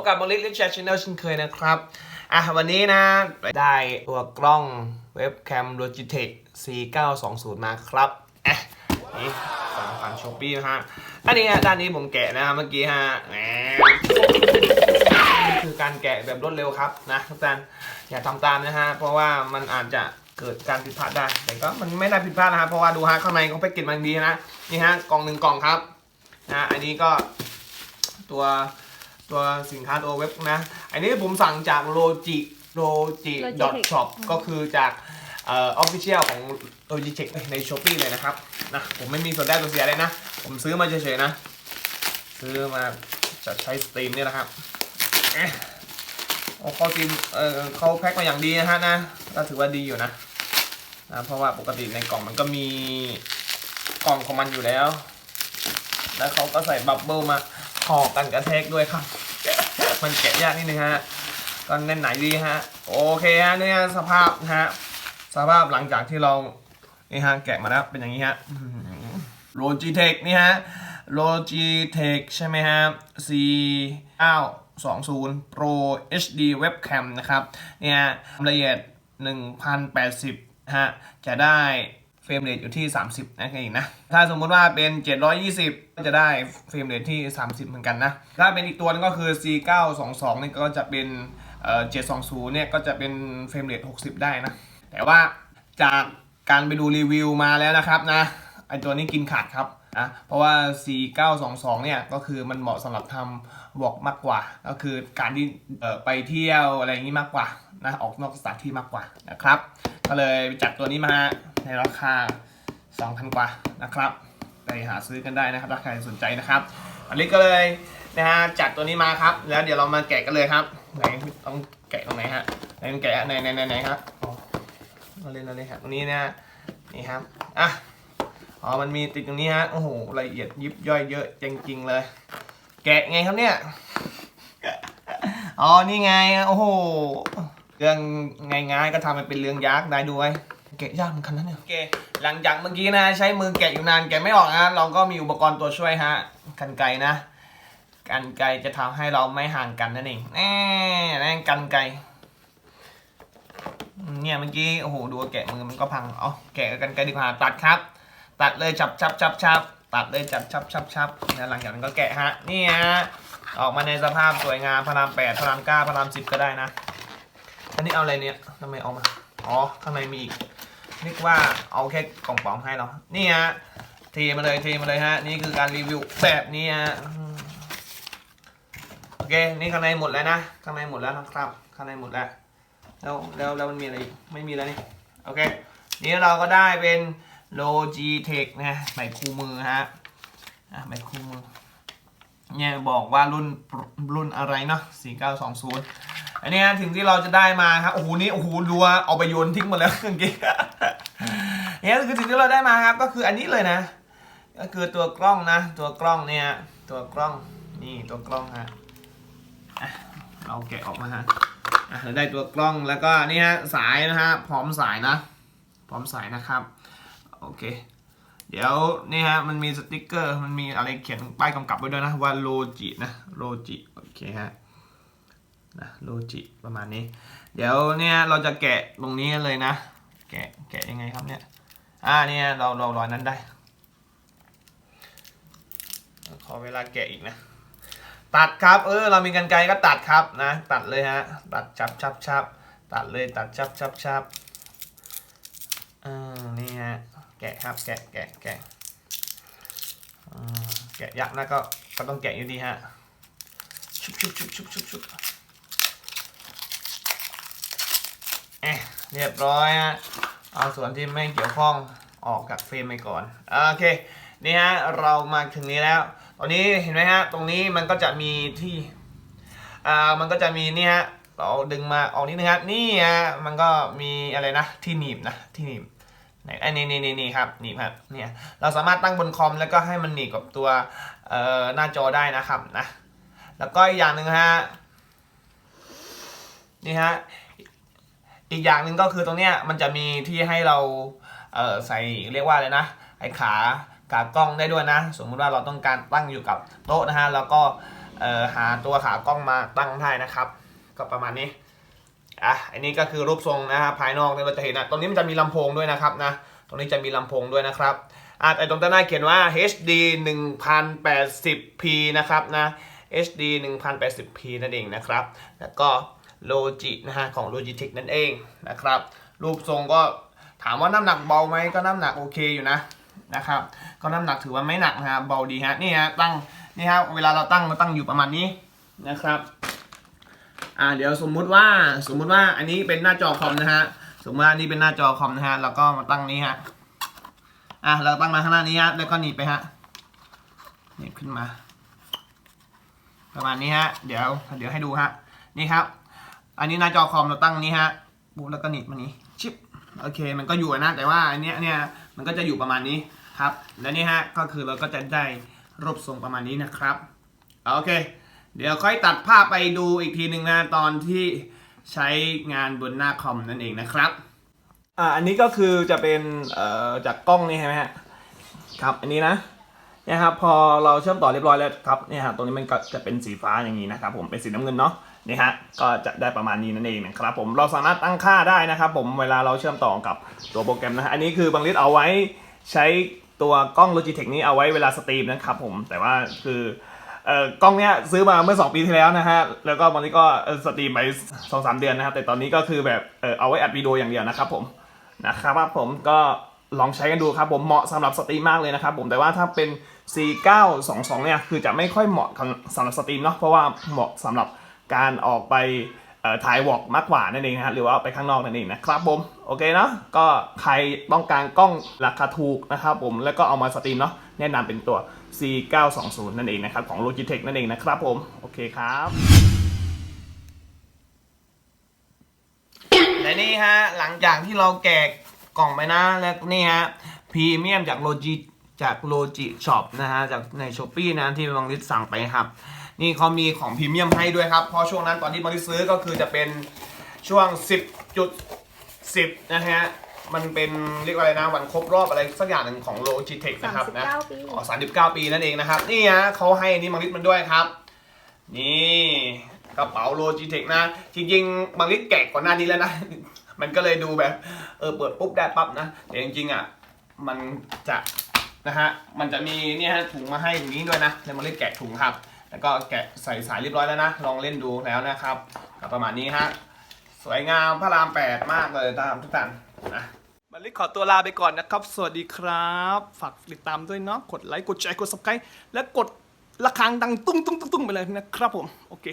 บกับบริษลิชชแนลเช่นเคยนะครับ อะวันนี้นะ ได้ตัวกล้องเว็บแคม Logitech C920 มาครับอะนี่สั่งผ่านช้อปปี้นะฮะอันนี้ฮะด้านนี้ผมแกะนะฮะเมื่อกี้ฮะแหมนี่คือการแกะแบบรวดเร็วครับนะทุกท่านอย่าทำตามนะฮะ เพราะว่ามันอาจจะเกิดการผิดพลาดได้ แต่ก็มันไม่ได้ผิดพลาดนะครับเพราะว่าดูฮะข้างในเขาแพ็กเกจมันดีนะ นี่ฮะกล่องหนึ่งกล่องครับนะอันนี้ก็ตัว ตัวสินค้าตัวเว็บนะ อันนี้ผมสั่งจาก logi logi shop ก็คือจากเอ่อ official ของ logitech ใน shopee เลยนะครับนะผมไม่มีส่วนได้ส่วนเสียเลยนะ ผมซื้อมาเฉยๆนะ ซื้อมาจะใช้สตรีมนี่แหละครับเอ๊ะโอ้เขาสตรีมเออเขาแพ็คมาอย่างดีนะฮะนะก็ถือว่าดีอยู่นะนะเพราะว่าปกติในกล่องมันก็มีกล่องของมันอยู่แล้ว แล้วเขาก็ใส่บับเบิลมา ห่อกันกระแทกด้วยครับ มันแกะยากนิดนึงฮะก็แน่นไหนดีฮะ โอเคฮะเนี่ยสภาพนะฮะสภาพหลังจากที่เรานี่ฮะแกะมาแล้วเป็นอย่างนี้ฮะโลจิเทคนี่ฮะโลจิเทคใช่ไหมฮะ C 920 Pro HD Webcam นะครับเนี่ยละเอียด 1080 ฮะ จะได้ รมเรทอยู่ที่ 30นะเองนะ ถ้าสมมุติว่าเป็น 720 ก็จะได้เฟรมเรทที่ 30 เหมือนกันนะ ถ้าเป็นอีกตัวนึงก็คือ C922 นี่ก็จะเป็นเอ่อ720 เนี่ยก็จะเป็นเฟรมเรท60 ได้นะ แต่ว่าจากการไปดูรีวิวมาแล้วนะครับนะไอตัวนี้กินขาดครับนะเพราะว่า C922 เนี่ยก็คือมันเหมาะสำหรับทำวอล์กมากกว่า ก็คือการที่ไปเที่ยวอะไรอย่างนี้มากกว่า นะออกนอกสถานที่มากกว่านะครับ ก็เลยจัดตัวนี้มาในราคา 2,000 กว่านะครับ ไปหาซื้อกันได้นะครับถ้าใครสนใจนะครับอันนี้ก็เลยนะฮะจัดตัวนี้มาครับ แล้วเดี๋ยวเรามาแกะกันเลยครับไหนต้องแกะตรงไหนฮะไหนแกะไหนไหนไหนไหนครับอ๋อมาเล่นมาเลยครับตรงนี้นะนี่ครับอะอ๋อมันมีติดตรงนี้ฮะโอ้โหละเอียดยิบย่อยเยอะจริงๆเลย แกะไงครับเนี่ยอ๋อนี่ไงโอ้โห เรื่องง่ายๆก็ทำมันเป็นเรื่องยากได้ด้วย แกะยากเหมือนกันนะเนี่ยโอเคหลังจากเมื่อกี้นะ ใช้มือแกะอยู่นานแกะไม่ออกนะเราก็มีอุปกรณ์ตัวช่วยฮะกันไกรนะกันไกรจะทำให้เราไม่ห่างกันนั่นเองแน่แน่กันไกรเนี่ยเมื่อกี้โอ้โหดูว่าแกะมือมันก็พังเอาแกะกันไกรดีกว่าตัดครับ ตัดเลยจับจับจับจับตัดเลยจับจับจับจับแล้วหลังจากนั้นก็แกะฮะนี่ฮะออกมาในสภาพสวยงามพระรามแปดพระรามเก้าพระรามสิบก็ได้นะ อันนี้เอาอะไรเนี่ยทำไมเอามา อ๋อข้างในมีอีก นึกว่าเอาแค่กล่องปองให้เรานี่ฮะเทมาเลยเทมาเลยฮะ นี่คือการรีวิวแบบนี้ฮะ โอเค นี่ข้างในหมดแล้วนะ ข้างในหมดแล้วนะครับ ข้างในหมดแล้ว แล้วแล้วแล้วมันมีอะไรอีก ไม่มีแล้วนี่ โอเค นี่เราก็ได้เป็น Logitech นะใส่คู่มือฮะอะใบคู่มือเนี่ยบอกว่ารุ่นรุ่นอะไรเนาะ4920 อันนี้ถึงที่เราจะได้มาครับโอ้โหนี่โอ้โหดูว่าเอาไปโยนทิ้งหมดแล้วเมื่อกี้เนี่ยคือสิ่งที่เราได้มาครับ ก็คืออันนี้เลยนะ ก็คือตัวกล้องนะ ตัวกล้องเนี่ย ตัวกล้องนี่ตัวกล้องฮะเราแกะออกมาฮะอะเราได้ตัวกล้องแล้วก็นี่ฮะสายนะฮะพร้อมสายนะ พร้อมสายนะครับโอเค เดี๋ยวนี่ฮะมันมีสติกเกอร์มันมีอะไรเขียนป้ายกำกับไว้ด้วยนะว่าโลจินะโลจิโอเคฮะ นะโลจิประมาณนี้ เดี๋ยวเนี่ยเราจะแกะตรงนี้เลยนะ แกะแกะยังไงครับเนี่ยอ่าเนี่ยเราเรารอยนั้นได้ ขอเวลาแกะอีกนะ ตัดครับ เออ เรามีกันไกรก็ตัดครับนะ ตัดเลยฮะ ตัดชับชับชับตัดเลยตัดชับชับชับอ่านี่ฮะ แกะครับ แกะแกะแกะแกะยักษ์นะก็ก็ต้องแกะอยู่ดีฮะชุบชุบชุบชุบชุบชุบ เอ๊ะเรียบร้อยฮะเอาส่วนที่ไม่เกี่ยวข้องออกจากเฟรมไปก่อนโอเคนี่ฮะเรามาถึงนี้แล้ว ตอนนี้เห็นไหมฮะตรงนี้มันก็จะมีที่อ่ามันก็จะมีนี่ฮะเราดึงมาออกนิดนึงครับนี่ฮะมันก็มีอะไรนะที่หนีบนะที่หนีบไหนไอ้นี่นี่นี่นี่ครับหนีบครับเนี่ยเราสามารถตั้งบนคอมแล้วก็ให้มันหนีบกับตัวเอ่อหน้าจอได้นะครับนะแล้วก็อีกอย่างหนึ่งฮะนี่ฮะ อีกอย่างหนึ่งก็คือตรงเนี้ยมันจะมีที่ให้เราเอ่อใส่เรียกว่าอะไรนะไอ้ขาขากล้องได้ด้วยนะ สมมุติว่าเราต้องการตั้งอยู่กับโต๊ะนะฮะแล้วก็เอ่อหาตัวขากล้องมาตั้งได้นะครับ ก็ประมาณนี้อะอันนี้ก็คือรูปทรงนะครับภายนอกเนี่ยเราจะเห็นนะตรงนี้มันจะมีลำโพงด้วยนะครับนะตรงนี้จะมีลำโพงด้วยนะครับอะแต่ตรงด้านหน้าเขียนว่า HD 1080p นะครับนะ HD 1080p นั่นเองนะครับ แล้วก็ Logi นะฮะของ Logitech นั่นเองนะครับ รูปทรงก็ถามว่าน้ำหนักเบาไหมก็น้ำหนักโอเคอยู่นะนะครับก็น้ำหนักถือว่าไม่หนักนะฮะเบาดีฮะนี่ฮะตั้งนี่ฮะเวลาเราตั้งเราตั้งอยู่ประมาณนี้นะครับอ่าเดี๋ยวสมมุติว่าสมมุติว่าอันนี้เป็นหน้าจอคอมนะฮะสมมติว่านนี้เป็นหน้าจอคอมนะฮะแล้วก็มาตั้งนี้ฮะอะเราตั้งมาข้างหน้านี้ฮะแล้วก็หนีไปฮะหนีบขึ้นมา ประมาณนี้ฮะเดี๋ยวเดี๋ยวให้ดูฮะนี่ครับ อันนี้หน้าจอคอมเราตั้งนี้ฮะปุ๊บแล้วก็หนีบมานี้ชิปโอเค มันก็อยู่นะแต่ว่าอันเนี้ยเนี่ยมันก็จะอยู่ประมาณนี้ครับและนี่ฮะก็คือเราก็จะได้รูปทรงประมาณนี้นะครับโอเค เดี๋ยวค่อยตัดภาพไปดูอีกทีหนึ่งนะตอนที่ใช้งานบนหน้าคอมนั่นเองนะครับอ่าอันนี้ก็คือจะเป็นเอ่อจากกล้องนี่ใช่ไหมฮะครับอันนี้นะนี่ยครับพอเราเชื่อมต่อเรียบร้อยแล้วครับเนี่ยฮะตรงนี้มันก็จะเป็นสีฟ้าอย่างนี้นะครับผมเป็นสีน้ำเงินเนาะ นี่ฮะก็จะได้ประมาณนี้นั่นเองนะครับผมเราสามารถตั้งค่าได้นะครับผมเวลาเราเชื่อมต่อกับตัวโปรแกรมนะฮะอันนี้คือบางลิสเอาไว้ใช้ตัวกล้อง Logitech นี้เอาไว้เวลาสตรีมนะครับผมแต่ว่าคือเอ่อกล้องเนี้ยซื้อมาเมื่อ 2 ปีที่แล้วนะฮะ แล้วก็ตอนนี้ก็สตรีมไปสองสามเดือนนะครับ แต่ตอนนี้ก็คือแบบเออเอาไว้อัดวิดีโออย่างเดียวนะครับผมนะครับผมก็ลองใช้กันดูครับผมเหมาะสำหรับสตรีมมากเลยนะครับผมแต่ว่าถ้าเป็น4922 เนี่ยคือจะไม่ค่อยเหมาะสำหรับสตรีมเนาะเพราะว่าเหมาะสำหรับ การออกไปถ่ายวอล์กมากกว่านั่นเองนะฮะหรือว่าไปข้างนอกนั่นเองนะครับผมโอเคเนาะก็ใครต้องการกล้องราคาถูกนะครับผมแล้วก็เอามาสตรีมเนาะแนะนำเป็นตัว C920 นั่นเองนะครับของ Logitech นั่นเองนะครับผมโอเคครับและนี่ฮะหลังจากที่เราแกะกล่องไปนะแล้วนี่ฮะพรีเมียมจากโลจิจากโลจิช็อปนะฮะจากในช้อปปี้นะที่บางลิสสั่งไปครับ นี่เขามีของพรีเมียมให้ด้วยครับ เพราะช่วงนั้นตอนที่บางลิสซื้อก็คือจะเป็นช่วง 10.10 นะฮะ มันเป็นเรียกว่าอะไรนะ วันครบรอบอะไรสักอย่างหนึ่งของ Logitech นะครับนะ39ปี อ๋อ39 ปีนั่นเองนะครับ นี่ฮะเขาให้อันนี้มังลิดมันด้วยครับ นี่กระเป๋า Logitech นะ จริงๆมังลิดแกะก่อนหน้านี้แล้วนะ มันก็เลยดูแบบ เออเปิดปุ๊บได้ปั๊บนะ แต่จริงๆอะมันจะนะฮะ มันจะมีเนี่ยฮะถุงมาให้อย่างนี้ด้วยนะแล้วมังลิดแกะถุงครับ แล้วก็แกะใส่สายเรียบร้อยแล้วนะ ลองเล่นดูแล้วนะครับก็ประมาณนี้ฮะ สวยงามพระรามแปดมากเลยตามทุกท่านนะบัลลิขอตัวลาไปก่อนนะครับ สวัสดีครับ ฝากติดตามด้วยเนาะ กดไลค์ กดแชร์ กด subscribe และกดระฆังดังตุ้งตุ้งตุ้งตุ้งไปเลยนะครับผม โอเค